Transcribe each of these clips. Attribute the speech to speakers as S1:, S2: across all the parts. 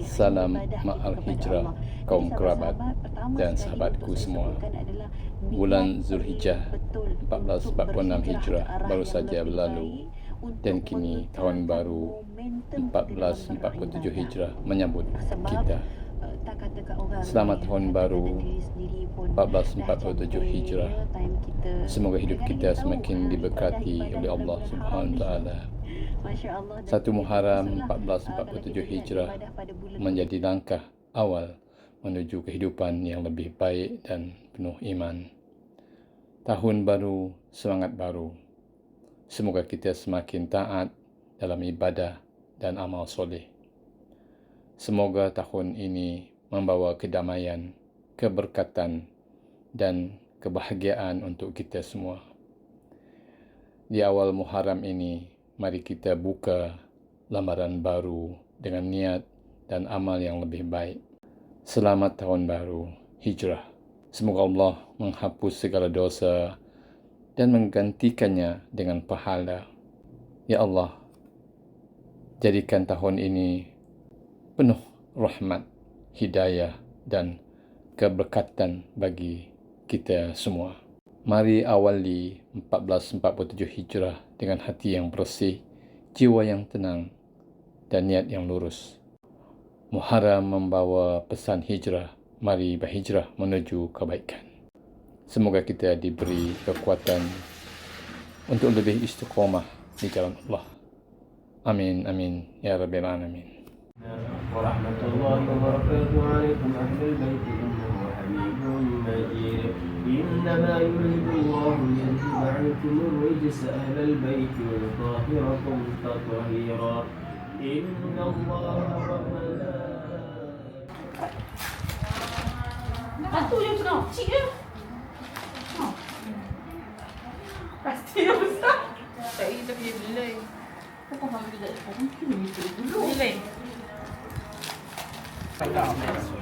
S1: Salam Ma'al Hijrah kaum kerabat dan sahabatku semua. Bulan Zulhijjah 1446 Hijrah baru saja berlalu dan kini tahun baru 1447 Hijrah menyambut kita. Selamat tahun baru 1447 Hijrah. Semoga hidup kita semakin diberkati oleh Allah Subhanahu Wa Taala. Satu Muharram 1447 Hijrah menjadi langkah awal menuju kehidupan yang lebih baik dan penuh iman. Tahun baru, semangat baru. Semoga kita semakin taat dalam ibadah dan amal soleh. Semoga tahun ini membawa kedamaian, keberkatan dan kebahagiaan untuk kita semua. Di awal Muharram ini, mari kita buka lembaran baru dengan niat dan amal yang lebih baik. Selamat tahun baru, hijrah. Semoga Allah menghapus segala dosa dan menggantikannya dengan pahala. Ya Allah, jadikan tahun ini penuh rahmat, hidayah dan keberkatan bagi kita semua. Mari awali 1447 Hijrah dengan hati yang bersih, jiwa yang tenang dan niat yang lurus. Muharram membawa pesan hijrah, mari berhijrah menuju kebaikan. Semoga kita diberi kekuatan untuk lebih istiqomah di jalan Allah. Amin, amin, ya Rabbil Alamin.
S2: Warahmatullahi wabarakatuh. Waalaikumsalam. مجيد إنما يريد الله ليذهب عنكم الرجس أهل البيت ويطهركم تطهيرا إن الله وملائكته
S3: Pasti dia besar. Tak
S4: ini tapi dia belai. Kau faham dia tak faham. Mungkin dia belai. Belai. Tak tahu.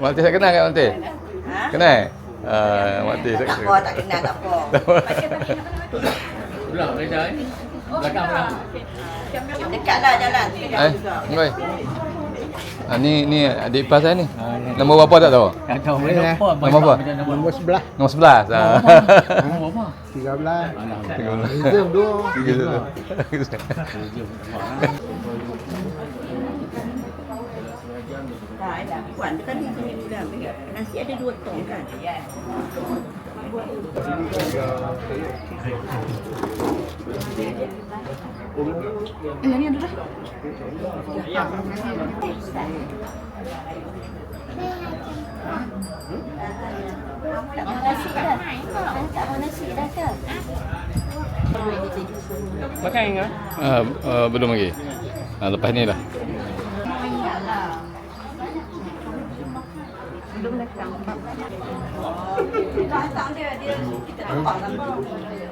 S1: Mak Tis tak kenal kan Mak Tis? Ha? Kenal? Ah, Mak Tis tak Tak kenal. apa, tak kenal, tak
S5: apa. Dekat lah jalan. Dekat Eh,
S1: juga. Ngoi. Ah, ni ni adik ipar saya ni.
S6: Nombor
S1: berapa tak tahu?
S6: Tak tahu
S7: mana.
S6: Nama
S1: apa?
S7: Nombor sebelah.
S1: Nombor 11. Ah.
S7: Tiga belas.
S1: Tiga belas. Reserve
S7: dua.
S1: Tiga belas.
S5: Ha, ada. Puan, dekat ni sini dulu lah. Nasi ada dua tong kan? Eh, ni ada dah. Tak
S8: mau nasi dah.
S5: Tak mau nasi dah ke?
S1: Makan ke? Ah, ah, belum lagi. Ah, lepas ni lah.
S5: Tak dia, dia kita nampak lah.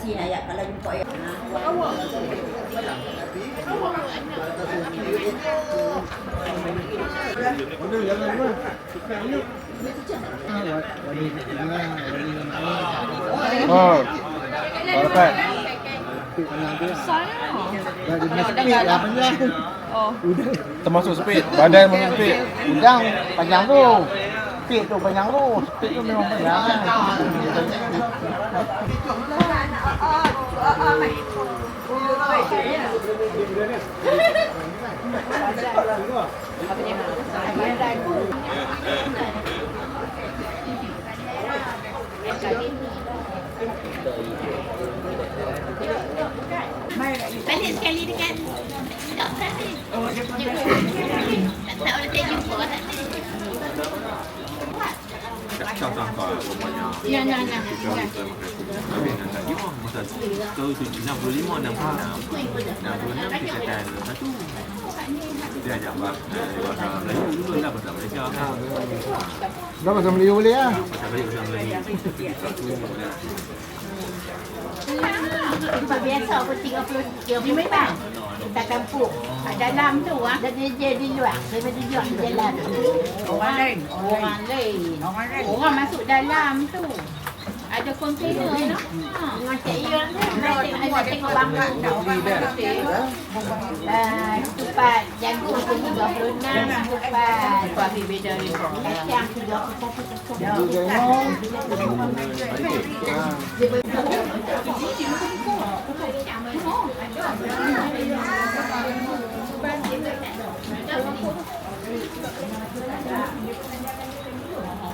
S5: Yasin ayat kalau jumpa ayat. Jangan.
S7: Wali Oh. Dapat. Dah dia speed lah panjang. Termasuk speed. Badan masuk speed. Udang panjang tu. Speed tu panjang tu. Speed tu memang panjang.
S8: Balik sekali dekat
S5: doktor ni. 校長からお前や。
S8: いやいやいや。ไม่เป็นอะไรยี่ห้อมันจะตัวจุดนับรู้ยี่ห้อนำผู้นำ
S5: นำ
S8: ผู้นำที่จะนะทุกเดี๋ยวจะแบบเออเราทะ
S6: ไรยู่ด้วยเราทำอะไรเจ้าข้
S7: วเาทำอรอยู่เลยอะเาทำอรอยู่ทำอะย
S8: biasa aku
S5: 30 30 bang.
S8: Kita kampung. Kat dalam tu ah. Dah
S5: dia di
S8: luar. Dia
S5: mesti
S8: jual di dalam. Orang lain. Orang
S5: lain.
S8: Orang lain. Orang masuk dalam tu. lại cho con tí nữa. đó. Mà
S5: chị rồi
S8: thì mua chị còn băng bạn đậu ba bạn chị. Bà dành của con cũng gặp lớn nam, chúc bà và vì bây giờ thì
S5: cũng
S8: trang thì gặp con cũng không có. Không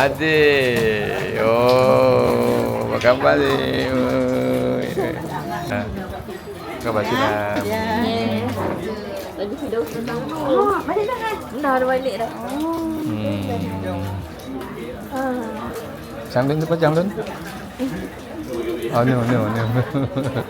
S1: Adik. Oh, apa khabar ni? Oi. Ha. Khabar silam.
S3: Oh, balik dah kan? Dah ada balik dah. Hmm.
S1: 장른 봐 장른 아니요 아니요 아니요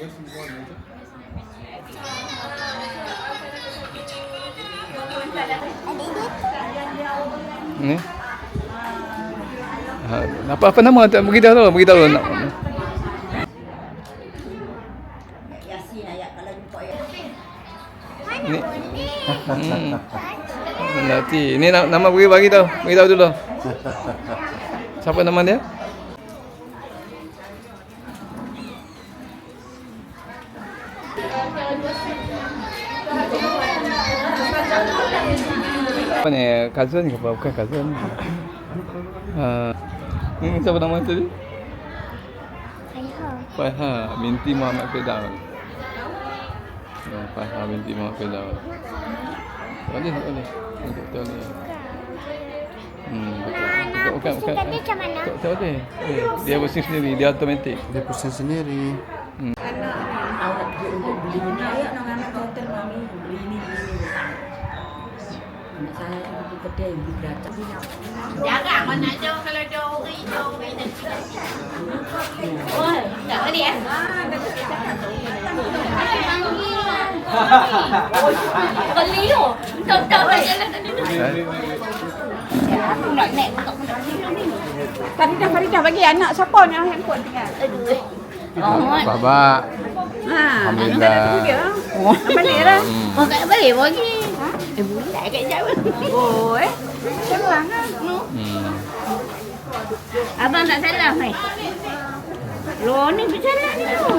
S1: Yes, you want to Ni. Ha, apa apa nama tak beritahu tu, beritahu nak.
S5: Yasin ayat kalau jumpa ayat.
S1: Ni. Hmm. Nanti ni na- nama beri bagi tahu, beritahu dulu. Siapa nama dia? Apa ni? Cousin ke apa? Bukan cousin. Ha. Hmm, siapa nama tadi? Faiha binti Muhammad Firdaus. Ya, Faiha binti Muhammad Firdaus. Boleh, boleh. Untuk tahu ni. Hmm, betul. Bukan, bukan, bukan.
S9: Macam mana? Tak,
S1: tak boleh. Boleh. Dia pusing sendiri, dia automatik.
S10: Dia pusing sendiri.
S11: Awak untuk beli ni saya pergi kedai beli.
S8: Jarang orang nak jauh kalau jauh ri jauh dan
S3: Oh,
S8: tak boleh eh? Beli
S3: tu.
S5: Tak tak jalan tadi tu. Aku nak naik untuk
S12: Faridah, Faridah bagi
S3: anak siapa
S12: ni yang handphone tinggal?
S5: Aduh. Oh,
S1: Baba. Ha, Alhamdulillah.
S12: Oh, balik
S1: dah. Hmm. oh tak
S5: boleh bagi. Eh, bulat kat jauh.
S12: Oh, eh. Senang ah.
S1: Hmm.
S5: Abang tak salah, mai. Lo ni berjalan ni tu.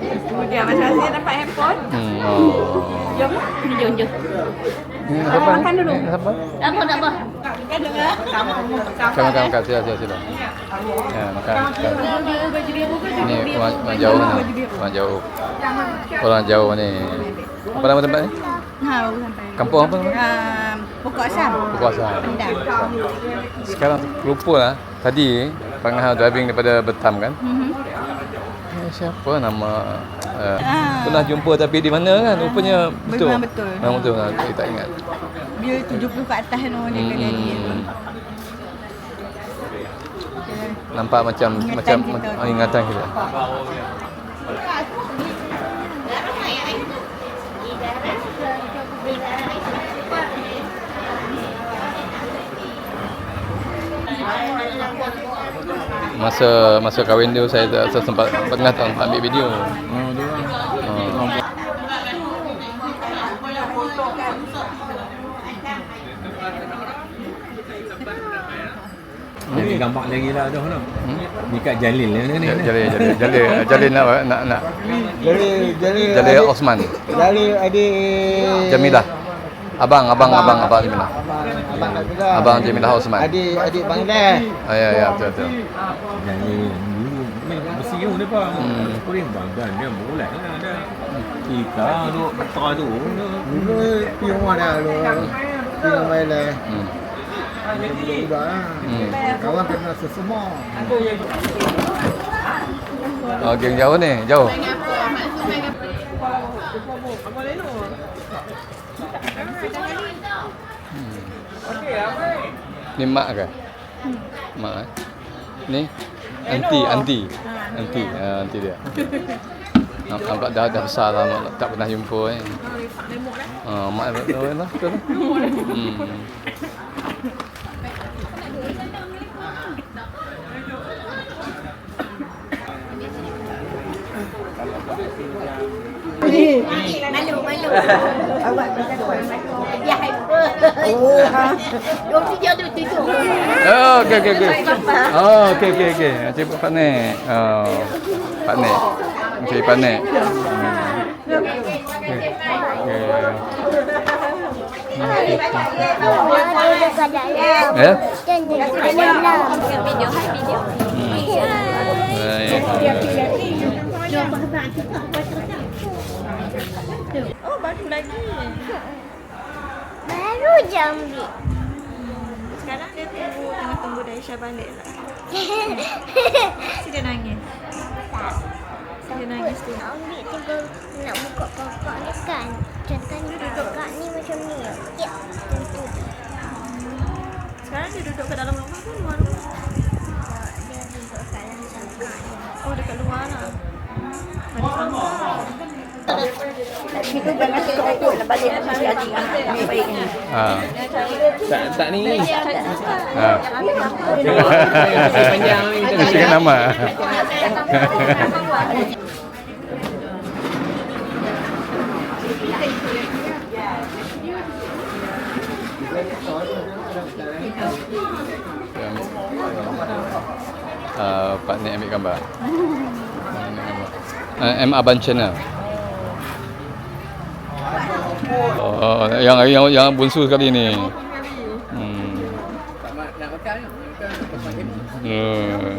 S12: Kemudian masa saya dapat handphone,
S1: Hmm. Oh. Jom.
S5: Jom, jom.
S1: Ni siapa? Makan dulu. Ni siapa?
S5: Tak apa, tak apa.
S8: Makan
S1: makan makan sila sila sila. Ya, makan. makan. Ni orang, orang jauh ni. Orang jauh. Orang jauh ni. Apa nama tempat ni?
S12: Ha, baru sampai.
S1: Kampung apa nama? Um,
S12: pokok asam.
S1: Berkuasa.
S12: Rendang.
S1: Sekarang lupa lah. Tadi Pangah driving daripada Betam kan? Mhm. Eh, siapa nama uh,
S12: Ah.
S1: pernah jumpa tapi di mana kan rupanya betul. Memang betul. Memang betul. Nah, saya tak ingat.
S12: Dia 70 ke atas tu
S1: dia dia. Hmm. Nampak macam Ingatan macam kita. oh, ingatan kita. Masa masa kahwin dia saya tak saya sempat pernah tak ambil video. Oh, dia orang. Oh. Jadi
S6: gambar lagi lah dah nak. Hmm? Ni kat Jalil lah ni. Jalil Jalil Jalil Jalil Jalil
S1: nak nak nak
S7: Jadi jadi
S1: Jalil Osman.
S7: Jadi adik
S1: Jamilah. Abang abang abang abang Jamilah. Abang abang Jamilah. Abang Jamilah Osman.
S7: Adik adik Bangladesh.
S1: Ah, ya ya betul betul.
S6: Jalil dulu ni bersiul dia bang. Hmm. Kuring banggan dia lah dah. Ika duk betul tu. Dulu
S7: pergi rumah dah lu. Rumah dia.
S1: Hmm.
S6: Budak-budak
S7: lah.
S1: Hmm.
S7: Kawan kena sesemua.
S1: Oh, geng jauh ni, jauh. Ni mak ke? Mak eh? Ni? Anti, anti. Anti, ah, anti dia. Namp- Nampak dah dah besar lah, mak tak pernah jumpa eh. Ah, mak dah dah lah, betul lah. Hmm.
S5: Malu, malu. Awak Dia hyper. Oh, ha. Dua video tu tu. tu.
S1: Oh, okey okey okey. Oh, okey okey okey. Cik Pak Nek. Oh. Pak Nek. Cik Pak Nek. Hmm. Okey. Okey.
S9: Ya? Video, hai
S3: video.
S1: Baik.
S9: Oh, baru je ambil.
S3: Sekarang dia tunggu tengah tunggu Daisha balik lah. Si dia nangis.
S9: Si dia nangis tu. Nak ambil tiga nak buka kakak ni kan. Contohnya kakak ni macam ni. Ya.
S3: Sekarang dia duduk kat dalam rumah ke luar rumah?
S9: Dia duduk kat dalam.
S3: Oh, dekat luar lah. Ada sangka.
S5: Itu jangan sekejap nak balik nak mesti adik ambil baik ni.
S1: Ah.
S6: Tak tak ni.
S1: Ah. Panjang
S6: ni.
S1: Mesti nama. Uh, Pak Nek ambil gambar. Ambil gambar. Uh, M Aban Channel. Oh, yang yang yang bunsu sekali ni. Hmm. Hmm.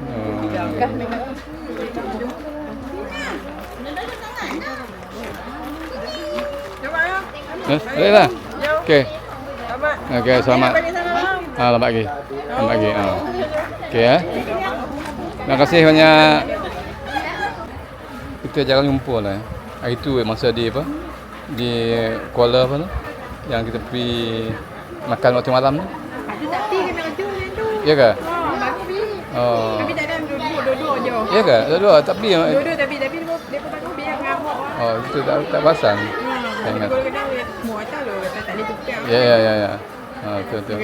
S1: Hmm. Eh, baiklah. Okey. Okey, selamat. Ah, selamat pagi. Selamat pagi. Ah. Okey eh. Terima kasih banyak. Kita jarang jumpa lah. eh. Hari tu eh, masa di apa? Di Kuala apa tu? Yang kita pergi makan waktu malam tu. Ada
S4: tak pergi kena tu macam tu.
S1: Ya ke?
S4: Oh, tapi
S1: Oh. tapi tak
S4: ada duduk-duduk je.
S1: Ya ke? Dua-dua tak pergi. Duduk
S4: tapi tapi dia dia pun tak biar ngamuk lah.
S1: Oh, itu tak tak perasan.
S4: Hmm, Tak ingat. Gol kena semua loh kata tak boleh tukar. Ya
S1: ya ya ya. Ha, betul betul.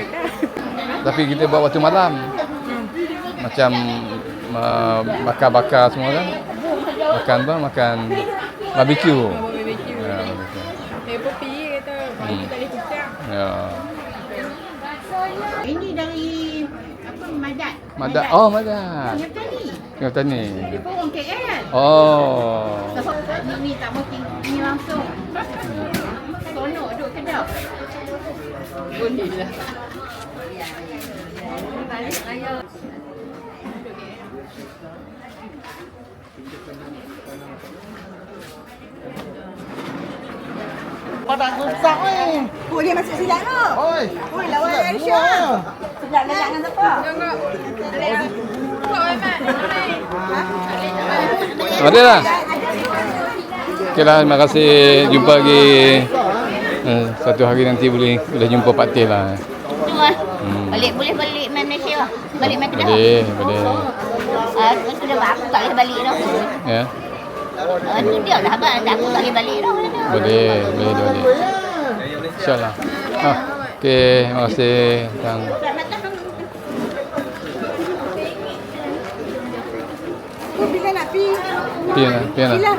S1: Tapi kita buat waktu malam. Macam uh, bakar-bakar semua kan. Makan apa? Makan barbecue.
S4: BBQ. Ya,
S1: barbecue.
S4: Eh, pun pergi kata baju tak boleh tukar.
S1: Ya.
S8: Ini dari apa Madat. Madat.
S1: Oh, madat.
S8: Yang tadi.
S1: Tengok tani. Dia
S8: pun KL.
S1: Oh. Sebab
S8: ni ni tak mungkin ni langsung. Seronok duduk kedap. Boleh lah. Balik raya.
S7: Padang rusak ni. Oh, dia masuk silap tu. Oi. Oi, lawan Aisyah.
S5: Silap dah jangan siapa? Ada lah.
S1: Okey lah, terima kasih. Jumpa lagi. Eh, satu hari nanti boleh boleh jumpa Pak Teh lah. Tu
S5: lah.
S1: Balik
S5: boleh balik main Malaysia lah. Balik main Kedah.
S1: Boleh, boleh.
S5: Ah, tu sudah aku tak boleh balik dah.
S1: Ya.
S5: Ah, tu dia lah abang. Aku tak boleh balik dah.
S1: Boleh, boleh, boleh. InsyaAllah. Ah, okey, terima kasih. Kang.
S5: Oh, bila nak pergi?
S1: Pian lah, pian lah.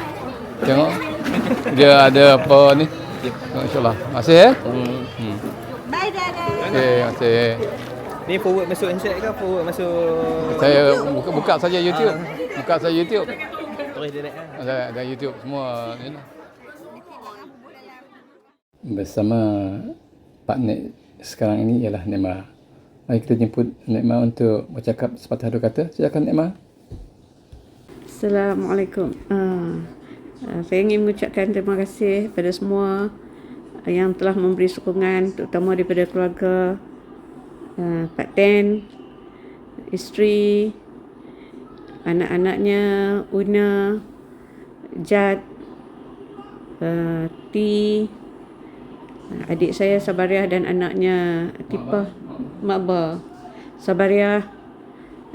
S1: Tengok. Dia ada apa ni?
S13: Tengok
S1: InsyaAllah. Terima kasih ya. Hmm. Bye, Dada. Okey, terima kasih.
S13: Ni forward masuk handset ke forward masuk
S1: Saya buka, buka saja YouTube. Buka saja YouTube.
S13: Terus direct kan?
S1: Ada, ada YouTube semua ni lah. Bersama Pak Nek sekarang ini ialah Nekma. Mari kita jemput Nekma untuk bercakap sepatah dua kata. Silakan Nekma.
S14: Assalamualaikum. Uh, uh, saya ingin mengucapkan terima kasih kepada semua yang telah memberi sokongan terutama daripada keluarga uh, Pak Ten, isteri, anak-anaknya Una, Jad, uh, T, uh, adik saya Sabariah dan anaknya Tipah Makba. Sabariah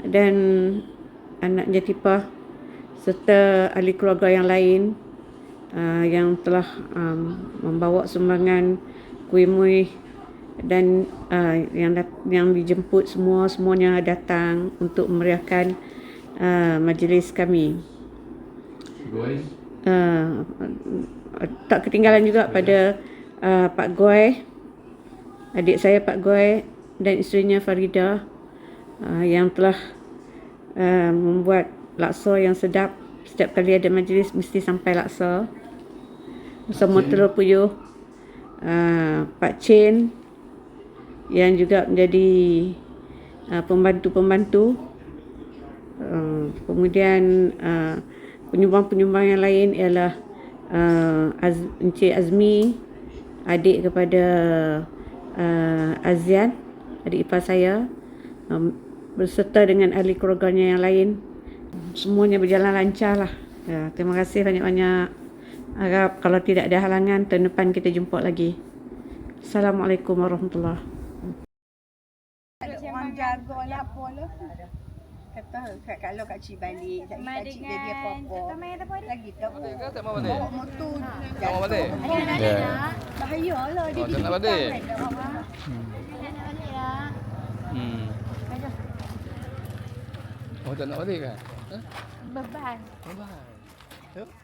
S14: dan anaknya Tipah serta ahli keluarga yang lain uh, yang telah um, membawa sumbangan kuih muih dan uh, yang dat- yang dijemput semua semuanya datang untuk memeriahkan uh, majlis kami. Uh, tak ketinggalan juga pada uh, Pak Goy, adik saya Pak Goy dan isterinya Farida uh, yang telah uh, membuat laksa yang sedap. Setiap kali ada majlis mesti sampai laksa. Bersama telur puyuh. Uh, Pak Chin yang juga menjadi uh, pembantu-pembantu. Uh, kemudian uh, penyumbang-penyumbang yang lain ialah uh, Az- Encik Azmi, adik kepada uh, Azian, adik ipar saya, um, berserta dengan ahli keluarganya yang lain. Semuanya berjalan lancar lah. Ya, terima kasih banyak-banyak. Harap kalau tidak ada halangan, tahun depan kita jumpa lagi. Assalamualaikum warahmatullahi
S4: Orang Kata
S12: kat kalau Kak Cik balik, tak Kak Cik jadi apa-apa.
S4: Lagi tak
S1: apa. Tak mau balik. Bawa motor Tak mau balik. Ya. Bahaya lah dia Oh, tak nak balik. Hmm. Oh, tak nak balik kan? Ha? Beban. Bye-bye.